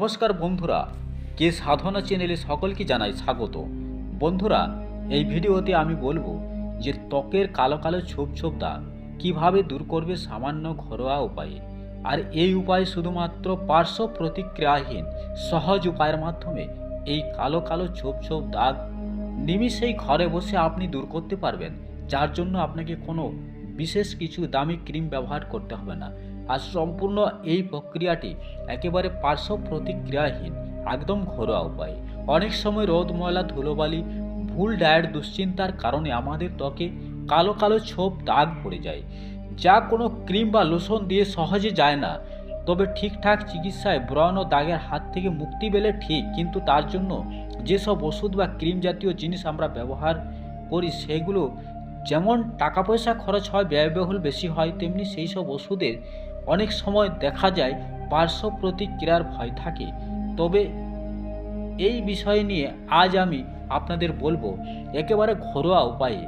নমস্কার বন্ধুরা, কে সাধনা চ্যানেলে সকলকে জানাই স্বাগত। বন্ধুরা, এই ভিডিওতে আমি বলব যে ত্বকের কালো কালো ছোপ ছোপ দাগ কীভাবে দূর করবে সামান্য ঘরোয়া উপায়ে। আর এই উপায় শুধুমাত্র পার্শ্ব প্রতিক্রিয়াহীন সহজ উপায়ের মাধ্যমে এই কালো কালো ছোপ ছোপ দাগ নিমিষেই ঘরে বসে আপনি দূর করতে পারবেন, যার জন্য আপনাকে কোনো বিশেষ কিছু দামি ক্রিম ব্যবহার করতে হবে না। আর সম্পূর্ণ এই প্রক্রিয়াটি একেবারে পার্শ্ব প্রতিক্রিয়াহীন, একদম ঘরোয়া উপায়। অনেক সময় রোদ, ময়লা, ধুলোবালি, ভুল ডায়েট, দুশ্চিন্তার কারণে আমাদের ত্বকে কালো কালো ছোপ, দাগ পড়ে যায়, যা কোনো ক্রিম বা লোশন দিয়ে সহজে যায় না। তবে ঠিকঠাক চিকিৎসায় ব্রণ ও দাগের হাত থেকে মুক্তি পেলে ঠিক, কিন্তু তার জন্য যেসব ওষুধ বা ক্রিম জাতীয় জিনিস আমরা ব্যবহার করি, সেগুলো যেমন টাকা পয়সা খরচ হয়, ব্যয়বহুল বেশি হয়, তেমনি সেই সব ওষুধের অনেক সময় দেখা যায় পার্শ্ব প্রতিক্রিয়ার ভয় থাকে। তবে এই বিষয় নিয়ে আজ আমি আপনাদের বলব, একেবারে ঘরোয়া উপায়ে।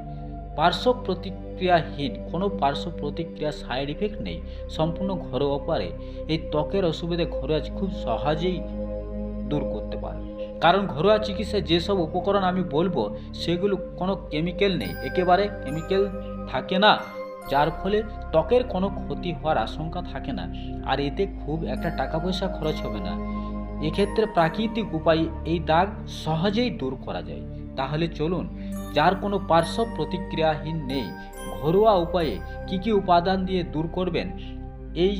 পার্শ্ব প্রতিক্রিয়াহীন কোনো পার্শ্ব প্রতিক্রিয়া সাইড ইফেক্ট নেই, সম্পূর্ণ ঘরোয়া উপায়ে। এই ত্বকের অসুবিধে ঘরোয়া খুব সহজেই দূর করতে পারে। কারণ ঘরোয়া চিকিৎসায় যেসব উপকরণ আমি বলব, সেগুলো কোনো কেমিক্যাল নেই। একেবারে কেমিক্যাল থাকে না। যার ফলে ত্বকের কোনো ক্ষতি হওয়ার আশঙ্কা থাকে না, আর এতে খুব একটা টাকা পয়সা খরচ হবে না। এক্ষেত্রে প্রাকৃতিক উপায়ে এই দাগ সহজেই দূর করা যায়। তাহলে চলুন, যার কোনো পার্শ্ব প্রতিক্রিয়াহীন নেই, ঘরোয়া উপায়ে কি কি উপাদান দিয়ে দূর করবেন? এই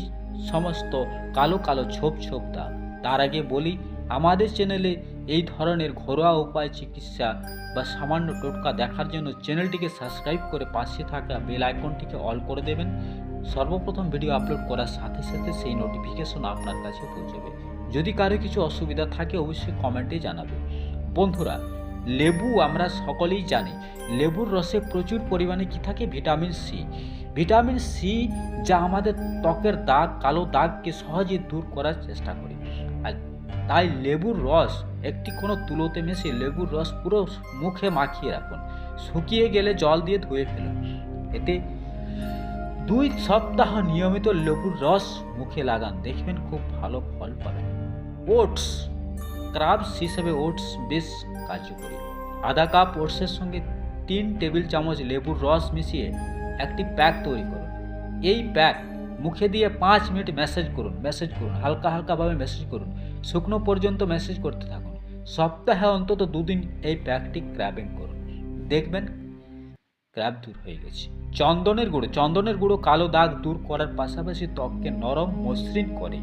সমস্ত কালো কালো ছোপ ছোপ দাগ তার আগে বলি, আমাদের চ্যানেলে এই ধরনের ঘরোয়া উপায় চিকিৎসা বা সামান্য টোটকা দেখার জন্য চ্যানেলটিকে সাবস্ক্রাইব করে পাশে থাকা বেল আইকনটিকে অল করে দেবেন। সর্বপ্রথম ভিডিও আপলোড করার সাথে সাথে সেই নোটিফিকেশন আপনার কাছে পৌঁছবে। যদি কারও কিছু অসুবিধা থাকে, অবশ্যই কমেন্টে জানাবে। বন্ধুরা, লেবু আমরা সকলেই জানি, লেবুর রসে প্রচুর পরিমাণে কি থাকে? Vitamin C. ভিটামিন সি যা আমাদের ত্বকের দাগ, কালো দাগকে সহজে দূর করার চেষ্টা করে। আর তাই লেবুর রস, একটি কোনো তুলোতে মিশে লেবুর রস পুরো মুখে মাখিয়ে রাখুন। শুকিয়ে গেলে জল দিয়ে ধুয়ে ফেলুন। এতে দুই সপ্তাহ নিয়মিত লেবুর রস মুখে লাগান। দেখবেন খুব ভালো ফল পাবেন। ওটস, ক্রাবস হিসেবে ওটস বেশ কার্যকরী। আধা কাপ ওটসের সঙ্গে তিন টেবিল চামচ লেবুর রস মিশিয়ে একটি প্যাক তৈরি করুন। এই প্যাক মুখে দিয়ে পাঁচ মিনিট মেসেজ করুন মেসেজ করুন, হালকা হালকাভাবে মেসেজ করুন, শুকনো পর্যন্ত মেসেজ করতে থাকুন। সপ্তাহে অন্তত দুদিন এই প্যাকটি ক্র্যাবিং করুন। দেখবেন ক্র্যাব দূর হয়ে গেছে। চন্দনের গুঁড়ো চন্দনের গুঁড়ো কালো দাগ দূর করার পাশাপাশি ত্বককে নরম, মসৃণ করে।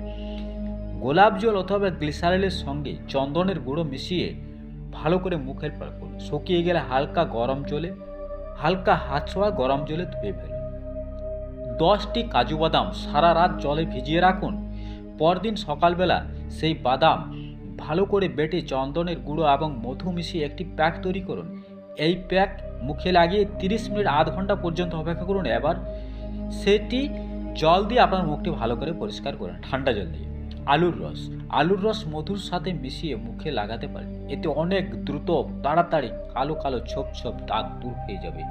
গোলাপ জল অথবা গ্লিসারেলের সঙ্গে চন্দনের গুঁড়ো মিশিয়ে ভালো করে মুখের পার করুন। শুকিয়ে গেলে হালকা গরম জলে, হালকা হাত ছোঁয়া গরম জলে ধুয়ে ফেলুন। দশটি কাজু বাদাম সারা রাত জলে ভিজিয়ে রাখুন। পরদিন সকালবেলা সেই বাদাম ভালো করে বেটে চন্দনের গুঁড়ো এবং মধু মিশিয়ে একটি প্যাক তৈরি করুন। এই প্যাক মুখে লাগিয়ে তিরিশ মিনিট আধ ঘণ্টা পর্যন্ত অপেক্ষা করুন। এবার সেটি জল দিয়ে আপনার মুখটি ভালো করে পরিষ্কার করুন, ঠান্ডা জল দিয়ে। আলুর রস আলুর রস মধুর সাথে মিশিয়ে মুখে লাগাতে পারেন। এতে অনেক দ্রুত, তাড়াতাড়ি কালো কালো ছোপ ছোপ দাগ দূর হয়ে যাবে।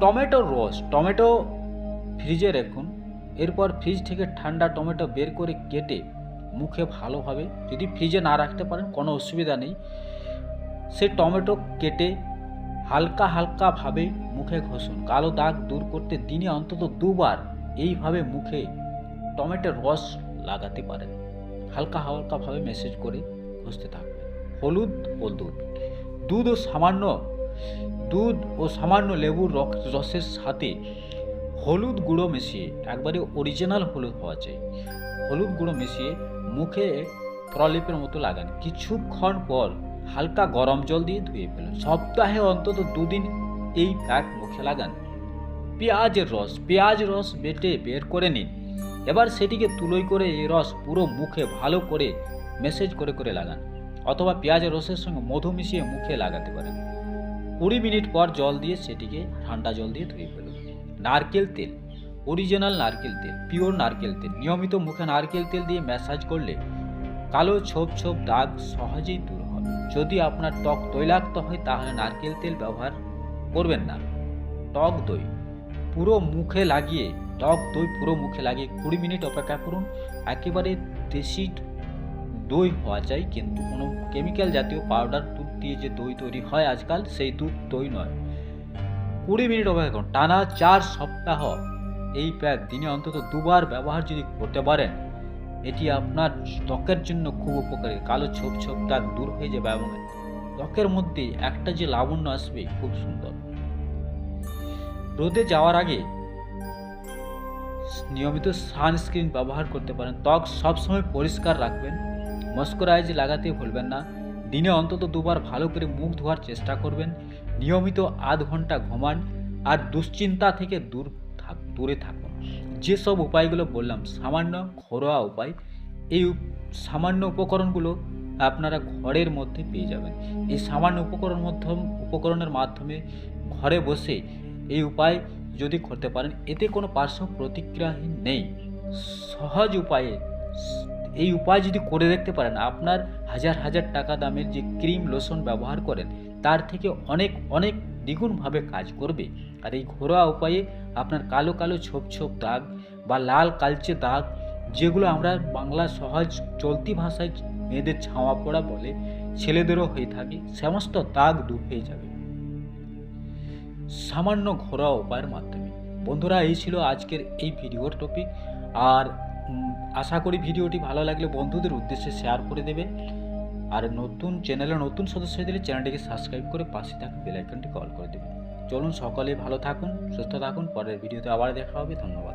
টমেটোর রস, টমেটো ফ্রিজে রাখুন। এরপর ফ্রিজ থেকে ঠান্ডা টমেটো বের করে কেটে মুখে ভালোভাবে যদি ফ্রিজে না রাখতে পারেন, কোনো অসুবিধা নেই। সে টমেটো কেটে হালকা হালকাভাবে মুখে ঘষুন। কালো দাগ দূর করতে দিনে অন্তত দুবার এইভাবে মুখে টমেটোর রস লাগাতে পারেন। হালকা হালকাভাবে মেসেজ করে ঘষতে থাকবেন। হলুদ ও দুধ। দুধ ও সামান্য দুধ ও সামান্য লেবুর রসের সাথে হলুদ গুঁড়ো মিশিয়ে, একবারে অরিজিনাল হলুদ হওয়া চাই। হলুদ গুঁড়ো মিশিয়ে মুখে প্রলেপের মতো লাগান। কিছুক্ষণ পর হালকা গরম জল দিয়ে ধুয়ে ফেলুন। সপ্তাহে অন্তত দুদিন এই প্যাক মুখে লাগান। পেঁয়াজের রস পেঁয়াজ রস বেটে বের করে নিন। এবার সেটিকে তুলোই করে এই রস পুরো মুখে ভালো করে মেসেজ করে করে লাগান। অথবা পেঁয়াজের রসের সঙ্গে মধু মিশিয়ে মুখে লাগাতে পারেন। কুড়ি মিনিট পর জল দিয়ে সেটিকে ঠান্ডা জল দিয়ে ধুয়ে ফেলুন। নারকেল তেল অরিজিনাল নারকেল তেল পিওর নারকেল তেল, নিয়মিত মুখে নারকেল তেল দিয়ে ম্যাসাজ করলে কালো ছোপ ছোপ দাগ সহজেই দূর হবে। যদি আপনার ত্বক তৈলাক্ত হয়, তাহলে নারকেল তেল ব্যবহার করবেন না। টক দই, পুরো মুখে লাগিয়ে, টক দই পুরো মুখে লাগিয়ে কুড়ি মিনিট অপেক্ষা করুন। একেবারে দেশি দই হওয়া চাই, কিন্তু কোনো কেমিক্যাল জাতীয় পাউডার দুধ দিয়ে যে দই তৈরি হয় আজকাল, সেই দুধ দই নয়। কুড়ি মিনিট অপেক্ষা টানা চার সপ্তাহ। এই প্যাক দিনে অন্তত দুবার ব্যবহার যদি করতে পারেন, এটি আপনার ত্বকের জন্য খুব উপকারী। কালো ছোপ ছোপ দাগ দূর হয়ে যাবে এবং ত্বকের মধ্যে একটা যে লাবণ্য আসবে, খুব সুন্দর। রোদে যাওয়ার আগে নিয়মিত সানস্ক্রিন ব্যবহার করতে পারেন। ত্বক সবসময় পরিষ্কার রাখবেন। মস্করাইজ লাগাতে ভুলবেন না। দিনে অন্তত দুবার ভালো করে মুখ ধোয়ার চেষ্টা করবেন। নিয়মিত আধ ঘণ্টা ঘুমান আর দুশ্চিন্তা থেকে দূর থাক, দূরে থাকুন। যেসব উপায়গুলো বললাম, সামান্য ঘরোয়া উপায়, এই সামান্য উপকরণগুলো আপনারা ঘরের মধ্যে পেয়ে যাবেন। এই সামান্য উপকরণ মাধ্যম উপকরণের মাধ্যমে ঘরে বসে এই উপায় যদি করতে পারেন, এতে কোনো পার্শ্ব প্রতিক্রিয়াহীন নেই। সহজ উপায়ে এই উপায় যদি করে দেখতে পারেন, আপনার হাজার হাজার টাকা দামের যে ক্রিম লোশন ব্যবহার করেন, তার থেকে অনেক অনেক দ্বিগুণভাবে কাজ করবে। আর এই ঘরোয়া উপায়ে আপনার কালো কালো ছোপ ছোপ দাগ বা লাল কালচে দাগ, যেগুলো আমরা বাংলা সহজ চলতি ভাষায় মেয়েদের ছাওয়া পড়া বলে ছেলেদেরও হয়ে থাকে, সমস্ত দাগ দূর হয়ে যাবে। সামান্য ঘরোয়া উপায়ের মাধ্যমে। বন্ধুরা, এই ছিল আজকের এই ভিডিওর টপিক আর আশা করি ভিডিওটি ভালো লাগলে বন্ধুদের উদ্দেশ্যে শেয়ার করে দেবে। আর নতুন চ্যানেলে নতুন সদস্য হয়ে দিলে চ্যানেলটিকে সাবস্ক্রাইব করে পাশে থাকা বেলাইকনটি কল করে দেবে। চলুন সকলে ভালো থাকুন, সুস্থ থাকুন, পরের ভিডিওতে আবার দেখা হবে, ধন্যবাদ।